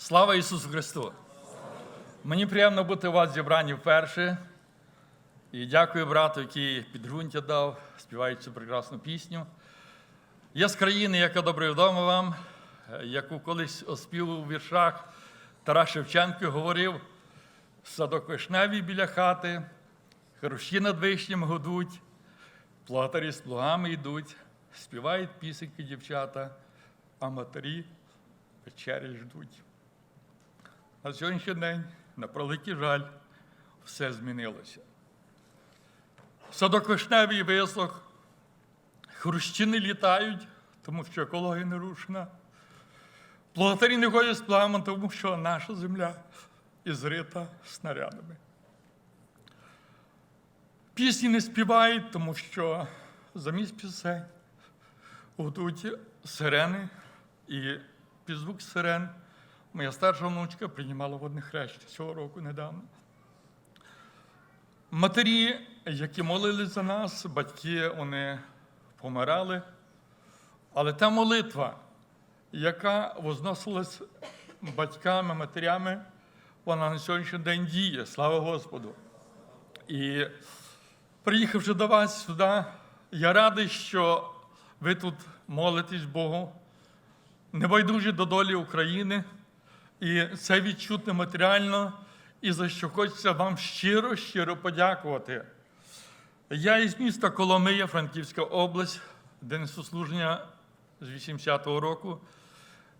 Слава Ісусу Христу! Мені приємно бути у вас зібрані вперше. І дякую брату, який підґрунтя дав, співаючи цю прекрасну пісню. Я з країни, яка добре відома вам, яку колись оспівав у віршах Тарас Шевченко говорив: садок вишневий біля хати, хрущі над вишням годуть, платарі з плугами йдуть, співають пісеньки дівчата, а матері вечері ждуть. На сьогоднішній день, на превеликий жаль, все змінилося. Садок вишневий висох, хрущини літають, тому що екологія не рушена. Плотарі не ходять з пламен, тому що наша земля ізрита снарядами. Пісні не співають, тому що замість пісень гудуть сирени, і під звук сирен моя старша внучка приймала водне хрещення цього року недавно. Матері, які молились за нас, батьки, вони помирали. Але та молитва, яка возносилась батьками, матерями, вона на сьогоднішній день діє, слава Господу. І приїхавши до вас сюди, я радий, що ви тут молитесь Богу, небайдужі до долі України, і це відчутне матеріально, і за що хочеться вам щиро, щиро подякувати. Я із міста Коломия, Франківська область, де несу служення з 80-го року,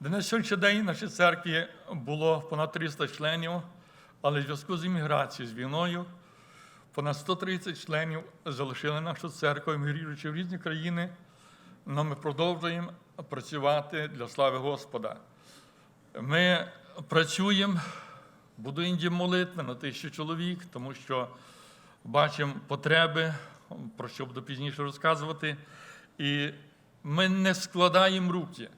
де на сьогоднішній день нашій церкві було понад 300 членів, але в зв'язку з імміграцією, з війною, понад 130 членів залишили нашу церкву, емігріруючи в різні країни, але ми продовжуємо працювати для слави Господа. Ми працюємо, будуємо молитви на тисячу чоловік, тому що бачимо потреби, про що буду пізніше розказувати. І ми не складаємо руки,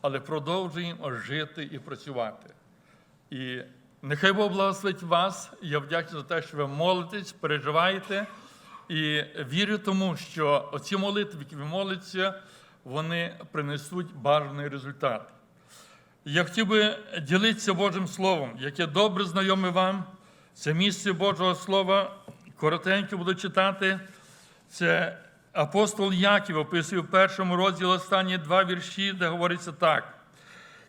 але продовжуємо жити і працювати. І нехай Бог благословить вас. Я вдячний за те, що ви молитесь, переживаєте. І вірю тому, що оці молитви, які ви молитеся, вони принесуть бажаний результат. Я хотів би ділитися Божим Словом, яке добре знайоме вам. Це місце Божого Слова. Коротенько буду читати. Це апостол Яків описує в першому розділі останні два вірші, де говориться так.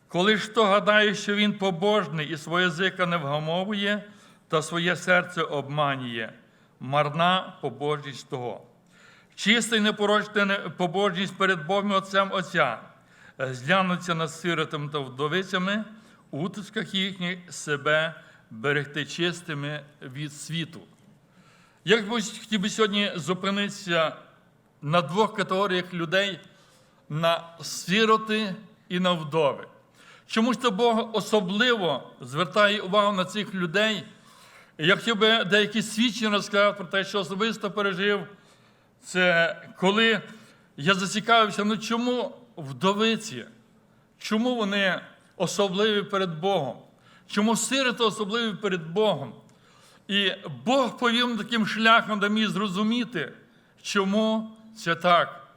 Коли ж хто гадає, що він побожний і своє язика не вгамовує, та своє серце обманює, марна побожність того. Чиста й непорочна побожність перед Богом Отцем Отця, зглянуться над сиротами та вдовицями, у утисках їхніх себе берегти чистими від світу. Я хотів би сьогодні зупинитися на двох категоріях людей: на сироти і на вдови. Чомусь то Бог особливо звертає увагу на цих людей. Я хотів би деякі свідчення розказати про те, що особисто пережив. Це коли я зацікавився, ну чому вдовиці? Чому вони особливі перед Богом? Чому сироти особливі перед Богом? І Бог повів таким шляхом, де міг зрозуміти, чому це так.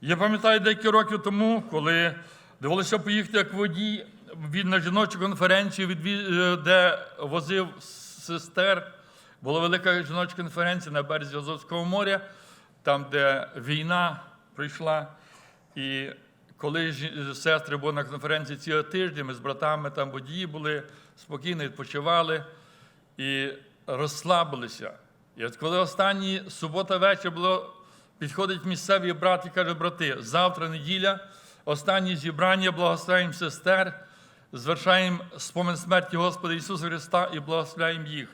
Я пам'ятаю деякі роки тому, коли довелося поїхати як водій на жіночу конференцію, відві- де возив сестер. Була велика жіноча конференція на березі Азовського моря, там, де війна прийшла. І коли жі- сестри були на конференції цілий тиждень, ми з братами там водії були спокійно відпочивали і розслабилися. І от коли останні субота вечір було, підходить місцевий брат і каже, брати, завтра неділя, останнє зібрання, благословляємо сестер, звершаємо спомин смерті Господа Ісуса Христа і благословляємо їх.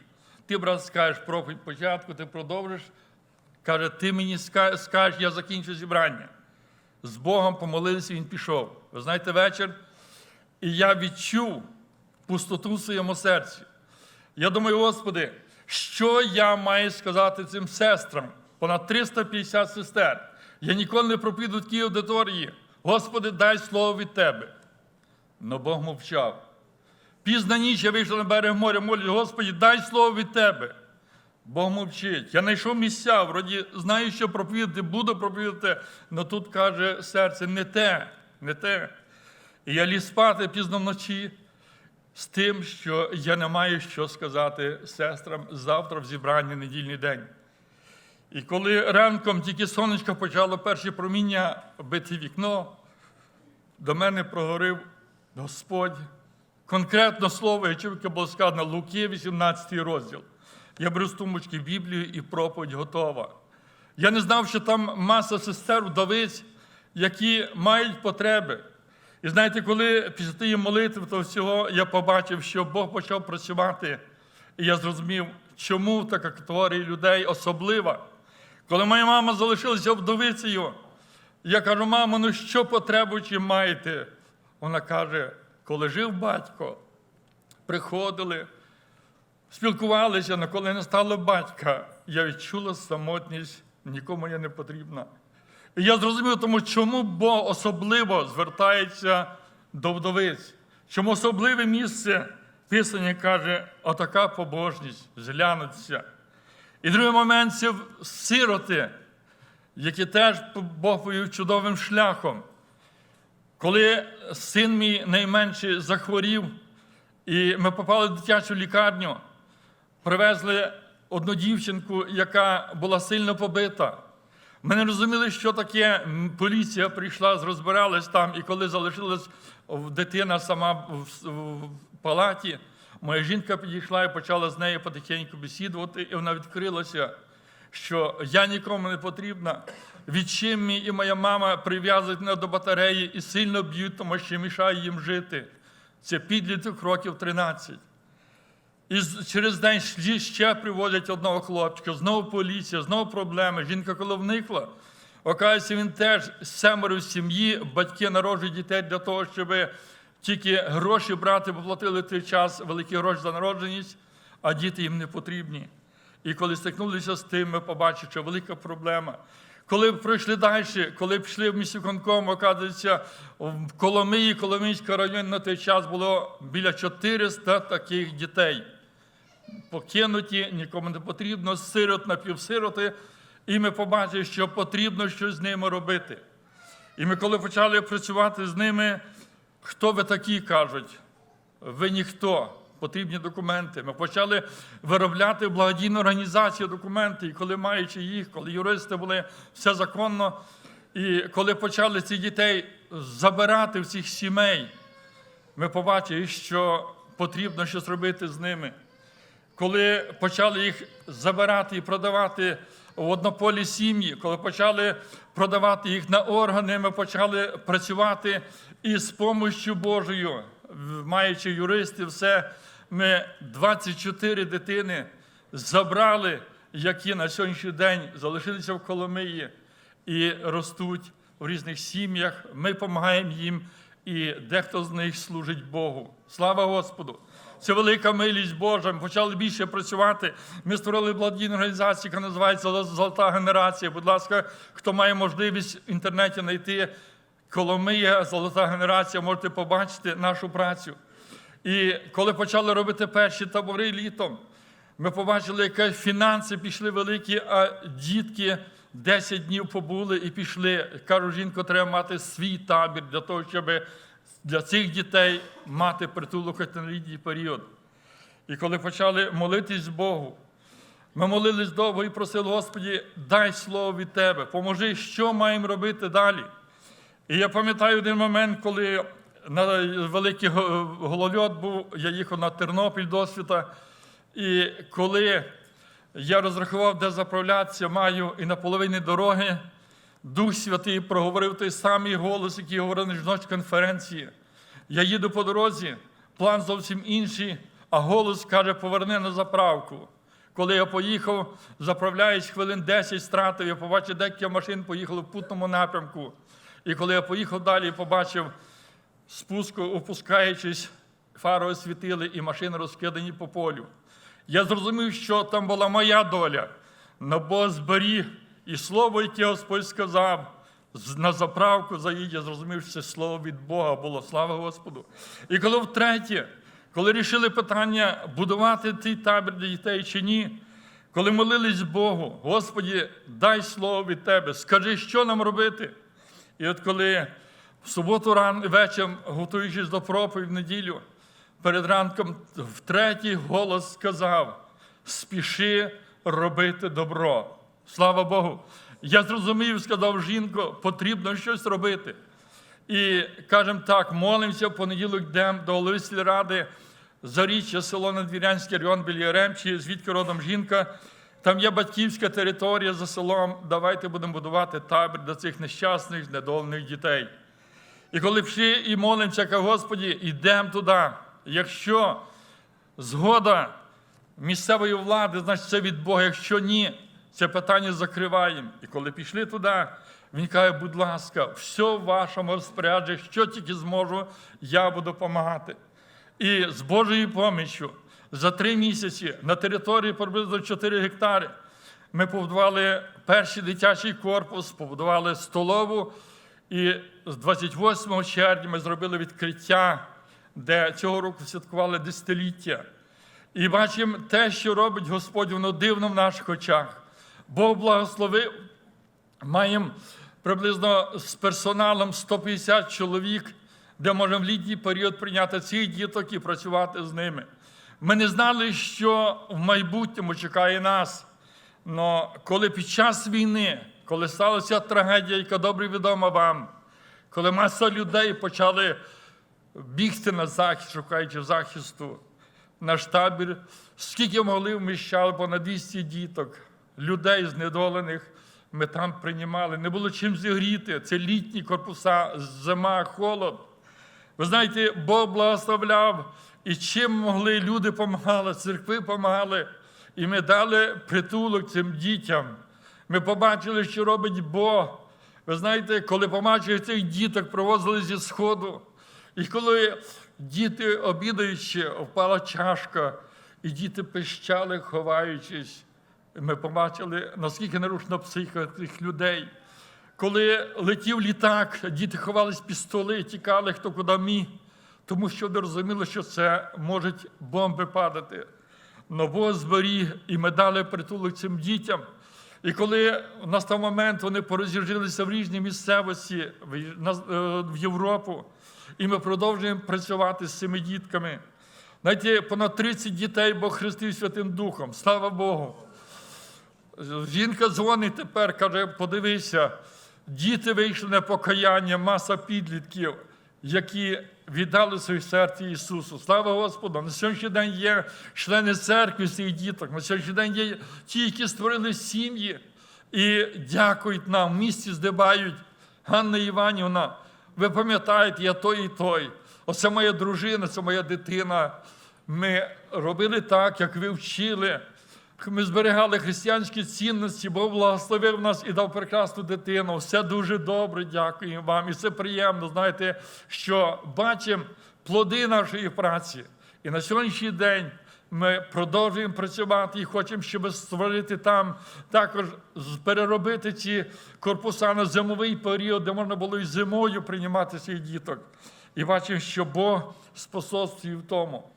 Ти, брат, скажеш проповідь початку, ти продовжиш. Каже, ти мені скажеш, я закінчу зібрання. З Богом помолився, він пішов. Ви знаєте, вечір, і я відчув пустоту в своєму серці. Я думаю, Господи, що я маю сказати цим сестрам? Понад 350 сестер. Я ніколи не пропіду такій аудиторії. Господи, дай слово від Тебе. Но Бог мовчав. Пізна ніч я вийшов на берег моря, молюсь, Господи, дай слово від Тебе. Бог мовчить. Я знайшов місця, вроді знаю, що проповідати, буду проповідати, але тут каже серце, не те, не те. І я ліз спати пізно вночі, з тим, що я не маю що сказати сестрам завтра в зібранні недільний день. І коли ранком тільки сонечко почало перші проміння бити вікно, до мене прогорив Господь. Конкретно слово, яке було сказано Луки, 18 розділ. Я беру з тумбочки Біблію і проповідь готова. Я не знав, що там маса сестер, вдовиць, які мають потреби. І знаєте, коли після тієї молитви того всього я побачив, що Бог почав працювати, і я зрозумів, чому така категорія людей особлива. Коли моя мама залишилася вдовицею, я кажу, мамо, ну що потребуючи маєте? Вона каже, коли жив батько, приходили, спілкувалися, але коли не стало батька, я відчула самотність, нікому я не потрібна. І я зрозумів, тому чому Бог особливо звертається до вдовиць, чому особливе місце Писання каже, отака побожність, зглянуться. І другий момент це сироти, які теж Бог повів чудовим шляхом. Коли син мій найменший захворів, і ми попали в дитячу лікарню, привезли одну дівчинку, яка була сильно побита. Ми не розуміли, що таке. Поліція прийшла, розбиралась там, і коли залишилась дитина сама в, палаті, моя жінка підійшла і почала з нею потихеньку бесідувати, і вона відкрилася, що я нікому не потрібна. Відчим мій і моя мама прив'язують мене до батареї і сильно б'ють, тому що мішає їм жити. Це підліток років 13. І через день ще- привозять одного хлопчика, знову поліція, знову проблеми. Жінка, коли вникла, оказується, він теж семеро в сім'ї, батьки народжують дітей для того, щоб тільки гроші брати, бо платили той час великі гроші за народженість, а діти їм не потрібні. І коли стикнулися з тим, ми побачили, що велика проблема. Коли пройшли далі, коли пішли в міськвиконком, оказується, в Коломиї, Коломийський район на той час було біля 400 таких дітей. Покинуті, нікому не потрібно, сирот напівсироти, і ми побачили, що потрібно щось з ними робити. І ми, коли почали працювати з ними, хто ви такі кажуть? Ви ніхто, потрібні документи. Ми почали виробляти в благодійну організацію документи, і коли маючи їх, коли юристи були все законно, і коли почали цих дітей забирати в цих сімей, ми побачили, що потрібно щось робити з ними. Коли почали їх забирати і продавати в однополі сім'ї, коли почали продавати їх на органи, ми почали працювати і з допомогою Божою, маючи юристів, все, ми 24 дитини забрали, які на сьогоднішній день залишилися в Коломиї і ростуть в різних сім'ях. Ми допомагаємо їм, і дехто з них служить Богу. Слава Господу! Це велика милість Божа. Ми почали більше працювати. Ми створили благодійну організацію, яка називається Золота генерація. Будь ласка, хто має можливість в інтернеті знайти Коломия, Золота генерація, можете побачити нашу працю. І коли почали робити перші табори літом, ми побачили, які фінанси пішли великі, а дітки 10 днів побули і пішли. Кажу, жінко, треба мати свій табір для того, щоб для цих дітей мати притулок літній період. І коли почали молитись Богу, ми молились довго і просили, Господі, дай слово від Тебе, поможи, що маємо робити далі. І я пам'ятаю один момент, коли на великий го- голольот був, я їхав на Тернопіль до світа, і коли я розрахував, де заправлятися, маю і на половині дороги Дух Святий проговорив той самий голос, який говорив на жіночій конференції. Я їду по дорозі, план зовсім інший, а голос каже, поверни на заправку. Коли я поїхав, заправляюсь хвилин 10 стратив, я побачив, декілька машин поїхали в путному напрямку. І коли я поїхав далі, побачив спуску, опускаючись, фари освітили і машини розкидані по полю. Я зрозумів, що там була моя доля. На Бог і слово, яке Господь сказав, на заправку заїдь, я зрозумів, що це слово від Бога було. Слава Господу. І коли втретє, коли рішили питання будувати цей табір для дітей чи ні, коли молились Богу, Господі, дай слово від Тебе, скажи, що нам робити. І от коли в суботу ран вечором, готуючись до проповіді в неділю, перед ранком втретій голос сказав: спіши робити добро. Слава Богу. Я зрозумів, сказав жінко, потрібно щось робити. І кажемо так, молимося в понеділок йдемо до голови сільради Заріччя, село Надвірянський район біля Яремчі, звідки родом жінка. Там є батьківська територія за селом. Давайте будемо будувати табір для цих нещасних, знедолених дітей. І коли пішли і молимося, кажу, Господі, йдемо туди. Якщо згода місцевої влади, значить це від Бога. Якщо ні, це питання закриваємо. І коли пішли туди, він каже, будь ласка, все в вашому розпорядженні, що тільки зможу, я буду допомагати. І з Божою поміччю за три місяці на території приблизно 4 гектари ми побудували перший дитячий корпус, побудували столову. І з 28 червня ми зробили відкриття, де цього року святкували десятиліття. І бачимо те, що робить Господь, воно дивно в наших очах. Бог благословив, маємо приблизно з персоналом 150 чоловік, де можемо в літній період прийняти цих діток і працювати з ними. Ми не знали, що в майбутньому чекає нас. Але коли під час війни, коли сталася трагедія, яка добре відома вам, коли маса людей почали бігти на захист, шукаючи захисту, наш табір, скільки могли вміщали понад 200 діток, людей знедолених, ми там приймали. Не було чим зігріти. Це літні корпуса, зима, холод. Ви знаєте, Бог благословляв, і чим могли люди допомагали, церкви допомагали. І ми дали притулок цим дітям. Ми побачили, що робить Бог. Ви знаєте, коли побачили цих діток, провозили зі сходу. І коли діти, обідаючи, впала чашка, і діти пищали, ховаючись, ми побачили, наскільки нарушена психіка цих людей. Коли летів літак, діти ховались під столи, тікали хто куди міг, тому що не розуміли, що це можуть бомби падати. Но Бог зберіг, і ми дали притулок цим дітям. І коли настав момент, вони пороз'їжджалися в різні місцевості е, в Європу, і ми продовжуємо працювати з цими дітками. Знаєте, понад 30 дітей Бог хрестив Святим Духом. Слава Богу. Жінка дзвонить тепер, каже: подивися, діти вийшли на покаяння, маса підлітків, які віддали своє серце Ісусу. Слава Господу! На сьогоднішній день є члени церкви цих діток, на сьогоднішній день є ті, які створили сім'ї і дякують нам, в місті здибають. Ганна Іванівна, ви пам'ятаєте, я той і той. Оце моя дружина, це моя дитина. Ми робили так, як ви вчили. Ми зберігали християнські цінності, Бог благословив нас і дав прекрасну дитину. Все дуже добре, дякуємо вам. І це приємно, знаєте, що бачимо плоди нашої праці. І на сьогоднішній день ми продовжуємо працювати і хочемо, щоб створити там також переробити ці корпуса на зимовий період, де можна було і зимою приймати цих діток. І бачимо, що Бог способствує в тому.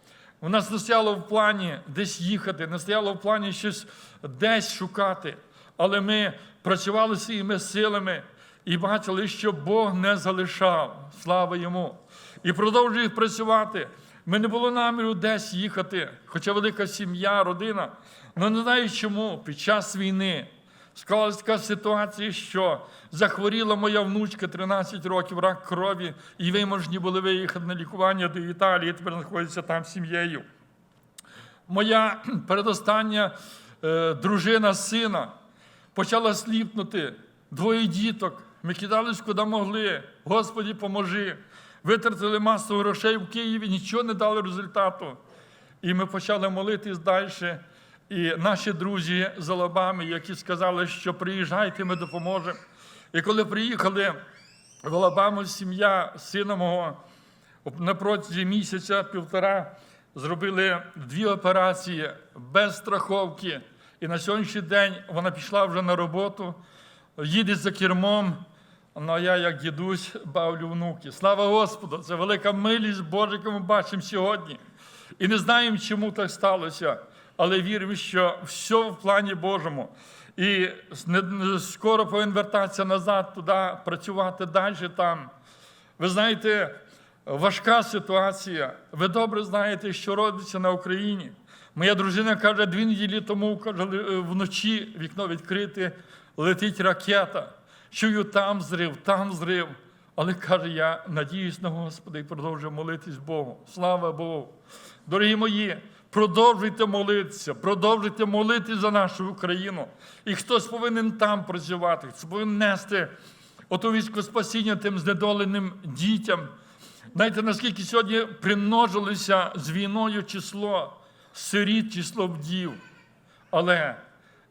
У нас не стояло в плані десь їхати, не стояло в плані щось десь шукати. Але ми працювали своїми силами і бачили, що Бог не залишав. Слава йому. І продовжує працювати. Ми не було наміру десь їхати, хоча велика сім'я, родина. Але не знаю чому під час війни склалася така ситуація, що захворіла моя внучка 13 років, рак крові, і виможні були виїхати на лікування до Італії, тепер знаходяться там з сім'єю. Моя передостання е, дружина сина почала сліпнути, двоє діток. Ми кидались куди могли. Господі, поможи. Витратили масу грошей в Києві, нічого не дали результату. І ми почали молитись далі. І наші друзі з Алабами, які сказали, що приїжджайте, ми допоможемо. І коли приїхали в Алабаму, сім'я сина мого на протязі місяця, півтора, зробили дві операції без страховки. І на сьогоднішній день вона пішла вже на роботу, їде за кермом. Ну, а я, як дідусь, бавлю внуки. Слава Господу! Це велика милість Божа, яку ми бачимо сьогодні. І не знаємо, чому так сталося, але віримо, що все в плані Божому. І скоро повинен вертатися назад туди, працювати далі там. Ви знаєте, важка ситуація. Ви добре знаєте, що робиться на Україні. Моя дружина каже, дві неділі тому каже, е, вночі вікно відкрите, летить ракета. Чую там зрив, там зрив. Але каже, я надіюсь на Господа і продовжую молитись Богу. Слава Богу. Дорогі мої, продовжуйте молитися, продовжуйте молитись за нашу Україну. І хтось повинен там працювати, хтось повинен нести ото військо спасіння тим знедоленим дітям. Знаєте, наскільки сьогодні примножилося з війною число сиріт, число вдів. Але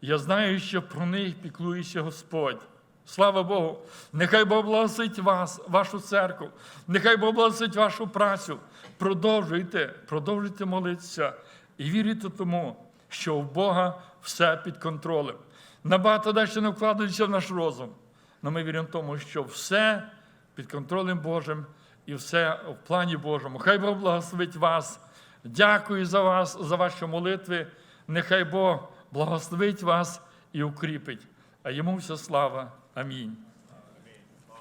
я знаю, що про них піклується Господь. Слава Богу! Нехай Бог благословить вас, вашу церкву, нехай Бог благословить вашу працю. Продовжуйте, продовжуйте молитися і вірите тому, що в Бога все під контролем. Набагато далі не вкладається в наш розум. Але ми віримо в тому, що все під контролем Божим і все в плані Божому. Хай Бог благословить вас. Дякую за вас, за ваші молитви. Нехай Бог благословить вас і укріпить. А йому вся слава. Амінь.